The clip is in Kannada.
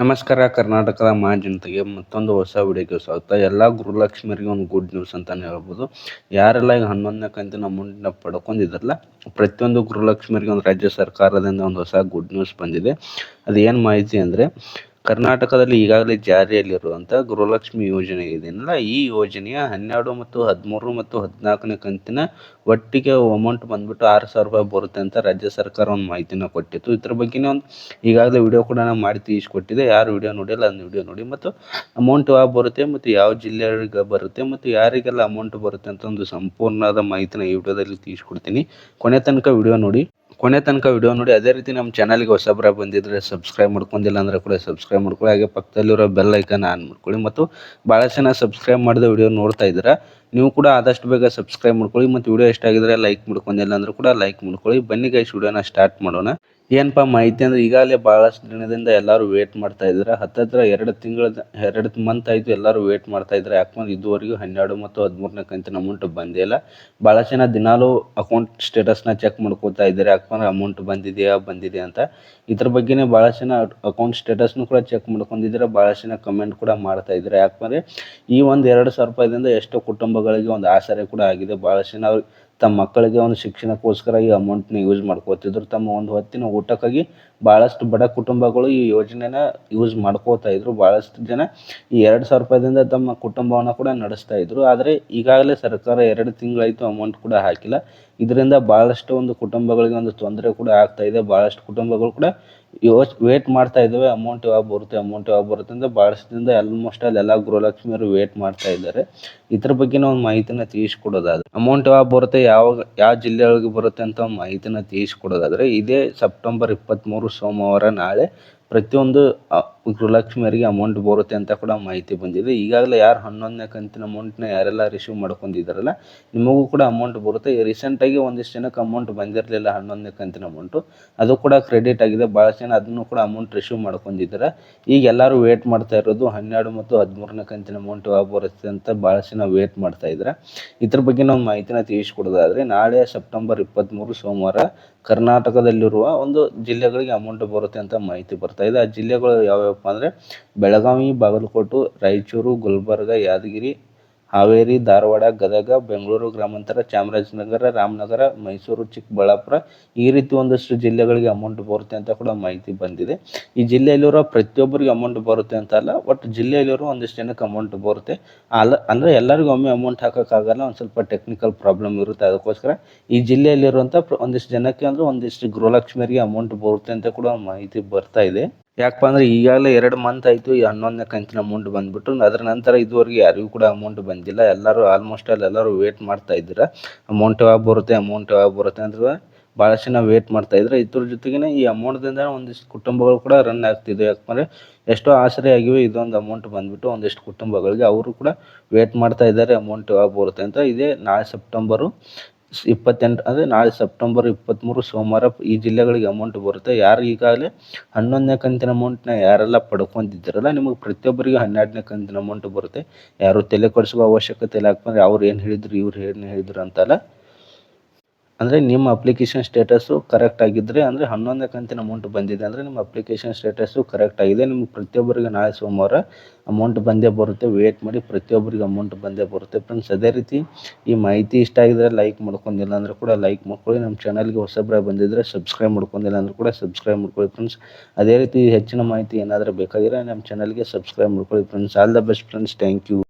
ನಮಸ್ಕಾರ, ಕರ್ನಾಟಕದ ಮಹಾಜನತೆಗೆ ಮತ್ತೊಂದು ಹೊಸ ವಿಡಿಯೋಗೆ ಸ್ವಾಗತ. ಎಲ್ಲ ಗೃಹಲಕ್ಷ್ಮಿಯರಿಗೆ ಒಂದು ಗುಡ್ ನ್ಯೂಸ್ ಅಂತಲೇ ಹೇಳ್ಬೋದು. ಯಾರೆಲ್ಲ ಈಗ ಹನ್ನೊಂದನೇ ಕಂತಿನ ಮುಂದಿನ ಪಡ್ಕೊಂಡಿದ್ದಾರಲ್ಲ, ಪ್ರತಿಯೊಂದು ಗುರುಲಕ್ಷ್ಮಿಯರಿಗೆ ಒಂದು ರಾಜ್ಯ ಸರ್ಕಾರದಿಂದ ಒಂದು ಹೊಸ ಗುಡ್ ನ್ಯೂಸ್ ಬಂದಿದೆ. ಅದು ಏನು ಮಾಹಿತಿ ಅಂದರೆ ಕರ್ನಾಟಕದಲ್ಲಿ ಈಗಾಗಲೇ ಜಾರಿಯಲ್ಲಿರುವಂಥ ಗೃಹಲಕ್ಷ್ಮಿ ಯೋಜನೆ ಇದೆಯಲ್ಲ, ಈ ಯೋಜನೆಯ ಹನ್ನೆರಡು ಮತ್ತು ಹದಿಮೂರು ಮತ್ತು ಹದಿನಾಲ್ಕನೇ ಕಂತಿನ ಒಟ್ಟಿಗೆ ಅಮೌಂಟ್ ಬಂದ್ಬಿಟ್ಟು ಆರು ಸಾವಿರ ರೂಪಾಯಿ ಬರುತ್ತೆ ಅಂತ ರಾಜ್ಯ ಸರ್ಕಾರ ಒಂದು ಮಾಹಿತಿನ ಕೊಟ್ಟಿತ್ತು. ಇದ್ರ ಬಗ್ಗೆನೇ ಒಂದು ಈಗಾಗಲೇ ವಿಡಿಯೋ ಕೂಡ ನಾನು ಮಾಡಿ ತೀಸ್ಕೊಟ್ಟಿದೆ ಯಾರು ವಿಡಿಯೋ ನೋಡಿಲ್ಲ ಅದನ್ನ ವಿಡಿಯೋ ನೋಡಿ. ಮತ್ತು ಅಮೌಂಟ್ ಯಾವ ಬರುತ್ತೆ ಮತ್ತು ಯಾವ ಜಿಲ್ಲೆಗೆ ಬರುತ್ತೆ ಮತ್ತು ಯಾರಿಗೆಲ್ಲ ಅಮೌಂಟ್ ಬರುತ್ತೆ ಅಂತ ಒಂದು ಸಂಪೂರ್ಣವಾದ ಮಾಹಿತಿನ ಈ ವಿಡಿಯೋದಲ್ಲಿ ತಿಳಿಸ್ಕೊಡ್ತೀನಿ. ಕೊನೆ ತನಕ ವಿಡಿಯೋ ನೋಡಿ. ಕೊನೆ ತನಕ ವಿಡಿಯೋ ನೋಡಿ, ಅದೇ ರೀತಿ ನಮ್ಮ ಚಾನಲ್ಗೆ ಹೊಸಬ್ರ ಬಂದಿದ್ರೆ ಸಬ್ಸ್ಕ್ರೈಬ್ ಮಾಡ್ಕೊಂಡಿಲ್ಲ ಅಂದ್ರೆ ಕೂಡ ಸಬ್ಸ್ಕ್ರೈಬ್ ಮಾಡ್ಕೊಳ್ಳಿ. ಹಾಗೆ ಪಕ್ಕದಲ್ಲಿರೋ ಬೆಲ್ ಐಕನ್ ಆನ್ ಮಾಡ್ಕೊಳ್ಳಿ. ಮತ್ತು ಭಾಳ ಜನ ಸಬ್ಸ್ಕ್ರೈಬ್ ಮಾಡಿದ ವಿಡಿಯೋ ನೋಡ್ತಾ ಇದ್ದೀರಾ. ನೀವು ಕೂಡ ಆದಷ್ಟು ಬೇಗ ಸಬ್ಸ್ಕ್ರೈಬ್ ಮಾಡ್ಕೊಳ್ಳಿ ಮತ್ತು ವಿಡಿಯೋ ಇಷ್ಟ ಆಗಿದ್ರೆ ಲೈಕ್ ಮಾಡ್ಕೊಂಡಿಲ್ಲ ಅಂದ್ರೂ ಕೂಡ ಲೈಕ್ ಮಾಡ್ಕೊಳ್ಳಿ. ಬನ್ನಿ ಗೈಸ್ ವಿಡಿಯೋನ ಸ್ಟಾರ್ಟ್ ಮಾಡೋಣ. ಏನಪ್ಪ ಮಾಹಿತಿ ಅಂದರೆ ಈಗಾಗಲೇ ಭಾಳಷ್ಟು ದಿನದಿಂದ ಎಲ್ಲರೂ ವೇಟ್ ಮಾಡ್ತಾ ಇದ್ದಾರೆ? ಹತ್ತತ್ರ ಎರಡು ತಿಂಗಳ ಎರಡು ಮಂತ್ ಆಯಿತು ಎಲ್ಲರೂ ವೇಟ್ ಮಾಡ್ತಾ ಇದ್ದಾರೆ? ಯಾಕಂದ್ರೆ ಇದುವರೆಗೂ ಹನ್ನೆರಡು ಮತ್ತು ಹದಿಮೂರನೇ ಕಂತಿನ ಅಮೌಂಟ್ ಬಂದೇ ಇಲ್ಲ. ಭಾಳ ಜನ ದಿನಾಲೂ ಅಕೌಂಟ್ ಸ್ಟೇಟಸ್ನ ಚೆಕ್ ಮಾಡ್ಕೋತಾ ಇದ್ದಾರೆ. ಯಾಕಂದ್ರೆ ಅಮೌಂಟ್ ಬಂದಿದೆಯಾ ಬಂದಿದೆ ಅಂತ. ಇದ್ರ ಬಗ್ಗೆನೇ ಭಾಳಷ್ಟು ಜನ ಅಕೌಂಟ್ ಸ್ಟೇಟಸ್ನು ಕೂಡ ಚೆಕ್ ಮಾಡ್ಕೊಂಡಿದ್ದಾರೆ? ಭಾಳಷ್ಟು ಜನ ಕಮೆಂಟ್ ಕೂಡ ಮಾಡ್ತಾ ಇದ್ದಾರೆ? ಯಾಕಂದರೆ ಈ ಒಂದು ಎರಡು ಸಾವಿರ ರೂಪಾಯಿದಿಂದ ಎಷ್ಟೋ ಕುಟುಂಬಗಳಿಗೆ ಒಂದು ಆಸರೆ ಕೂಡ ಆಗಿದೆ. ಬಹಳಷ್ಟು ನಾವು ತಮ್ಮ ಮಕ್ಕಳಿಗೆ ಒಂದು ಶಿಕ್ಷಣಕ್ಕೋಸ್ಕರ ಈ ಅಮೌಂಟ್ನ ಯೂಸ್ ಮಾಡ್ಕೋತಿದ್ರು. ತಮ್ಮ ಒಂದು ಹೊತ್ತಿನ ಊಟಕ್ಕಾಗಿ ಭಾಳಷ್ಟು ಬಡ ಕುಟುಂಬಗಳು ಈ ಯೋಜನೆನ ಯೂಸ್ ಮಾಡ್ಕೋತಾ ಇದ್ರು. ಭಾಳಷ್ಟು ಜನ ಈ ಎರಡು ಸಾವಿರ ರೂಪಾಯಿದಿಂದ ತಮ್ಮ ಕುಟುಂಬವನ್ನು ಕೂಡ ನಡೆಸ್ತಾ ಇದ್ರು. ಆದರೆ ಈಗಾಗಲೇ ಸರ್ಕಾರ ಎರಡು ತಿಂಗಳಾಯಿತು ಅಮೌಂಟ್ ಕೂಡ ಹಾಕಿಲ್ಲ. ಇದರಿಂದ ಭಾಳಷ್ಟು ಒಂದು ಕುಟುಂಬಗಳಿಗೆ ಒಂದು ತೊಂದರೆ ಕೂಡ ಆಗ್ತಾ ಇದೆ. ಭಾಳಷ್ಟು ಕುಟುಂಬಗಳು ಕೂಡ ಯೋಚ್ ವೇಟ್ ಮಾಡ್ತಾ ಇದ್ದಾವೆ. ಅಮೌಂಟ್ ಯಾವಾಗ ಬರುತ್ತೆ ಅಮೌಂಟ್ ಯಾವಾಗ ಬರುತ್ತೆ ಅಂತ ಭಾಳಷ್ಟು ದಿನದ ಆಲ್ಮೋಸ್ಟ್ ಅಲ್ಲಿ ಎಲ್ಲ ಗೃಹಲಕ್ಷ್ಮಿಯವರು ವೇಟ್ ಮಾಡ್ತಾ ಇದ್ದಾರೆ. ಇದ್ರ ಬಗ್ಗೆ ಒಂದು ಮಾಹಿತಿನ ತಿಳಿಸ್ಕೊಡೋದಾದ್ರೆ ಅಮೌಂಟ್ ಯಾವಾಗ ಬರುತ್ತೆ ಯಾವಾಗ ಯಾವ ಜಿಲ್ಲೆಯೊಳಗೆ ಬರುತ್ತೆ ಅಂತ ಮಾಹಿತಿನ ತಿಳಿಸ್ಕೊಡೋದಾದ್ರೆ ಇದೇ ಸೆಪ್ಟೆಂಬರ್ ಇಪ್ಪತ್ತ್ಮೂರು ಸೋಮವಾರ ನಾಳೆ ಪ್ರತಿಯೊಂದು ಗೃಹಲಕ್ಷ್ಮಿಯರಿಗೆ ಅಮೌಂಟ್ ಬರುತ್ತೆ ಅಂತ ಕೂಡ ಮಾಹಿತಿ ಬಂದಿದೆ. ಈಗಾಗಲೇ ಯಾರು ಹನ್ನೊಂದನೇ ಕಂತಿನ ಅಮೌಂಟ್ನ ಯಾರೆಲ್ಲ ರಿಸೀವ್ ಮಾಡ್ಕೊಂಡಿದ್ದಾರಲ್ಲ, ನಿಮಗೂ ಕೂಡ ಅಮೌಂಟ್ ಬರುತ್ತೆ. ರೀಸೆಂಟಾಗಿ ಒಂದಿಷ್ಟು ಜನಕ್ಕೆ ಅಮೌಂಟ್ ಬಂದಿರಲಿಲ್ಲ ಹನ್ನೊಂದನೇ ಕಂತಿನ ಅಮೌಂಟು ಅದು ಕೂಡ ಕ್ರೆಡಿಟ್ ಆಗಿದೆ. ಭಾಳ ಜನ ಅದನ್ನು ಕೂಡ ಅಮೌಂಟ್ ರಿಸೀವ್ ಮಾಡ್ಕೊಂಡಿದ್ದಾರೆ. ಈಗ ಎಲ್ಲರೂ ವೇಟ್ ಮಾಡ್ತಾ ಇರೋದು ಹನ್ನೆರಡು ಮತ್ತು ಹದಿಮೂರನೇ ಕಂತಿನ ಅಮೌಂಟ್ ಬರುತ್ತೆ ಅಂತ ಭಾಳ ಜನ ವೇಟ್ ಮಾಡ್ತಾ ಇದ್ದಾರೆ. ಇದ್ರ ಬಗ್ಗೆ ನಾವು ಮಾಹಿತಿನ ತಿಳಿಸ್ಕೊಡೋದಾದರೆ, ನಾಳೆ ಸೆಪ್ಟೆಂಬರ್ ಇಪ್ಪತ್ತ್ಮೂರು ಸೋಮವಾರ ಕರ್ನಾಟಕದಲ್ಲಿರುವ ಒಂದು ಜಿಲ್ಲೆಗಳಿಗೆ ಅಮೌಂಟ್ ಬರುತ್ತೆ ಅಂತ ಮಾಹಿತಿ ಬರ್ತಾ ಇದೆ ಆ ಜಿಲ್ಲೆಗಳು ಯಾವ್ಯಾವಪ್ಪ ಅಂದರೆ ಬೆಳಗಾವಿ ಬಾಗಲಕೋಟೆ ರಾಯಚೂರು ಗುಲ್ಬರ್ಗ ಯಾದಗಿರಿ ಹಾವೇರಿ, ಧಾರವಾಡ, ಗದಗ, ಬೆಂಗಳೂರು ಗ್ರಾಮಾಂತರ, ಚಾಮರಾಜನಗರ, ರಾಮನಗರ, ಮೈಸೂರು, ಚಿಕ್ಕಬಳ್ಳಾಪುರ ಈ ರೀತಿ ಒಂದಷ್ಟು ಜಿಲ್ಲೆಗಳಿಗೆ ಅಮೌಂಟ್ ಬರುತ್ತೆ ಅಂತ ಕೂಡ ಮಾಹಿತಿ ಬಂದಿದೆ. ಈ ಜಿಲ್ಲೆಯಲ್ಲಿರೋ ಪ್ರತಿಯೊಬ್ಬರಿಗೆ ಅಮೌಂಟ್ ಬರುತ್ತೆ ಅಂತ ಅಲ್ಲ ಬಟ್ ಜಿಲ್ಲೆಯಲ್ಲಿರೋ ಒಂದಿಷ್ಟು ಜನಕ್ಕೆ ಅಮೌಂಟ್ ಬರುತ್ತೆ. ಅಲ್ಲ, ಅಂದರೆ ಎಲ್ಲರಿಗೂ ಒಮ್ಮೆ ಅಮೌಂಟ್ ಹಾಕೋಕ್ಕಾಗಲ್ಲ, ಒಂದು ಸ್ವಲ್ಪ ಟೆಕ್ನಿಕಲ್ ಪ್ರಾಬ್ಲಮ್ ಇರುತ್ತೆ. ಅದಕ್ಕೋಸ್ಕರ ಈ ಜಿಲ್ಲೆಯಲ್ಲಿರುವಂಥ ಒಂದಿಷ್ಟು ಜನಕ್ಕೆ ಅಂದರೆ ಒಂದಿಷ್ಟು ಗೃಹಲಕ್ಷ್ಮಿಯರಿಗೆ ಅಮೌಂಟ್ ಬರುತ್ತೆ ಅಂತ ಕೂಡ ಮಾಹಿತಿ ಬರ್ತಾ ಇದೆ. ಯಾಕಪ್ಪ ಅಂದ್ರೆ ಈಗಾಗಲೇ ಎರಡು ಮಂತ್ ಆಯಿತು, ಈ ಹನ್ನೊಂದನೇ ಕಂತಿನ ಅಮೌಂಟ್ ಬಂದ್ಬಿಟ್ಟು, ಅದರ ನಂತರ ಇದುವರೆಗೆ ಯಾರಿಗೂ ಕೂಡ ಅಮೌಂಟ್ ಬಂದಿಲ್ಲ. ಎಲ್ಲರೂ ಆಲ್ಮೋಸ್ಟ್ ಅಲ್ಲಿ ಎಲ್ಲರೂ ವೇಟ್ ಮಾಡ್ತಾ ಇದ್ದೀರಾ. ಅಮೌಂಟ್ ಯಾವಾಗ ಬರುತ್ತೆ ಅಮೌಂಟ್ ಯಾವಾಗ ಬರುತ್ತೆ ಅಂದ್ರೆ ಭಾಳಷ್ಟು ಜನ ವೇಟ್ ಮಾಡ್ತಾ ಇದ್ದಾರೆ ಇದ್ರ ಜೊತೆಗೇನೆ ಈ ಅಮೌಂಟ್ದಿಂದ ಒಂದಿಷ್ಟು ಕುಟುಂಬಗಳು ಕೂಡ ರನ್ ಆಗ್ತಿದೆ. ಯಾಕಂದರೆ ಎಷ್ಟೋ ಆಸರೆ ಆಗಿವೆ ಇದೊಂದು ಅಮೌಂಟ್ ಬಂದ್ಬಿಟ್ಟು ಒಂದಿಷ್ಟು ಕುಟುಂಬಗಳಿಗೆ ಅವರು ಕೂಡ ವೇಟ್ ಮಾಡ್ತಾ ಇದ್ದಾರೆ ಅಮೌಂಟ್ ಯಾವಾಗ ಬರುತ್ತೆ ಅಂತ. ಇದೇ ನಾಳೆ ಸೆಪ್ಟೆಂಬರು ಇಪ್ಪತ್ತೆಂಟು ಅಂದರೆ ನಾಳೆ ಸೆಪ್ಟೆಂಬರ್ ಇಪ್ಪತ್ತ್ಮೂರು ಸೋಮವಾರ ಈ ಜಿಲ್ಲೆಗಳಿಗೆ ಅಮೌಂಟ್ ಬರುತ್ತೆ. ಯಾರು ಈಗಾಗಲೇ ಹನ್ನೊಂದನೇ ಕಂತಿನ ಅಮೌಂಟ್ನ ಯಾರೆಲ್ಲ ಪಡ್ಕೊಂಡಿದ್ದೀರಲ್ಲ, ನಿಮಗೆ ಪ್ರತಿಯೊಬ್ಬರಿಗೆ ಹನ್ನೆರಡನೇ ಕಂತಿನ ಅಮೌಂಟ್ ಬರುತ್ತೆ. ಯಾರು ತಲೆ ಕೊಡಿಸುವ ಅವಶ್ಯಕತೆ ಇಲ್ಲ, ಯಾಕಂದರೆ ಅವ್ರು ಏನು ಹೇಳಿದ್ರು, ಇವ್ರು ಏನು ಹೇಳಿದ್ರು ಅಂತಲ್ಲ. ಅಂದರೆ ನಿಮ್ಮ ಅಪ್ಲಿಕೇಶನ್ ಸ್ಟೇಟಸ್ಸು ಕರೆಕ್ಟ್ ಆಗಿದ್ದರೆ ಅಂದರೆ ಹನ್ನೊಂದನೇ ಕಂತಿನ ಅಮೌಂಟ್ ಬಂದಿದೆ. ಅಂದರೆ ನಿಮ್ಮ ಅಪ್ಲಿಕೇಶನ್ ಸ್ಟೇಟಸ್ಸು ಕರೆಕ್ಟ್ ಆಗಿದೆ. ನಿಮ್ಗೆ ಪ್ರತಿಯೊಬ್ಬರಿಗೆ ನಾಳೆ ಸೋಮವಾರ ಅಮೌಂಟ್ ಬಂದೇ ಬರುತ್ತೆ. ವೇಟ್ ಮಾಡಿ ಪ್ರತಿಯೊಬ್ಬರಿಗೆ ಅಮೌಂಟ್ ಬಂದೇ ಬರುತ್ತೆ. ಫ್ರೆಂಡ್ಸ್ ಅದೇ ರೀತಿ ಈ ಮಾಹಿತಿ ಇಷ್ಟ ಆಗಿದ್ರೆ ಲೈಕ್ ಮಾಡ್ಕೊಂಡಿಲ್ಲ ಅಂದರೆ ಕೂಡ ಲೈಕ್ ಮಾಡ್ಕೊಳ್ಳಿ. ನಮ್ಮ ಚಾನಲ್ಗೆ ಹೊಸಬ್ರ ಬಂದಿದ್ದರೆ ಸಬ್ಸ್ಕ್ರೈಬ್ ಮಾಡ್ಕೊಂಡಿಲ್ಲ ಅಂದರೆ ಕೂಡ ಸಬ್ಸ್ಕ್ರೈಬ್ ಮಾಡ್ಕೊಳ್ಳಿ. ಫ್ರೆಂಡ್ಸ್ ಅದೇ ರೀತಿ ಹೆಚ್ಚಿನ ಮಾಹಿತಿ ಏನಾದರೂ ಬೇಕಾಗಿದ್ರೆ ನಮ್ಮ ಚಾನಲ್ಗೆ ಸಬ್ಸ್ಕ್ರೈಬ್ ಮಾಡ್ಕೊಳ್ಳಿ. Friends all the best friends thank you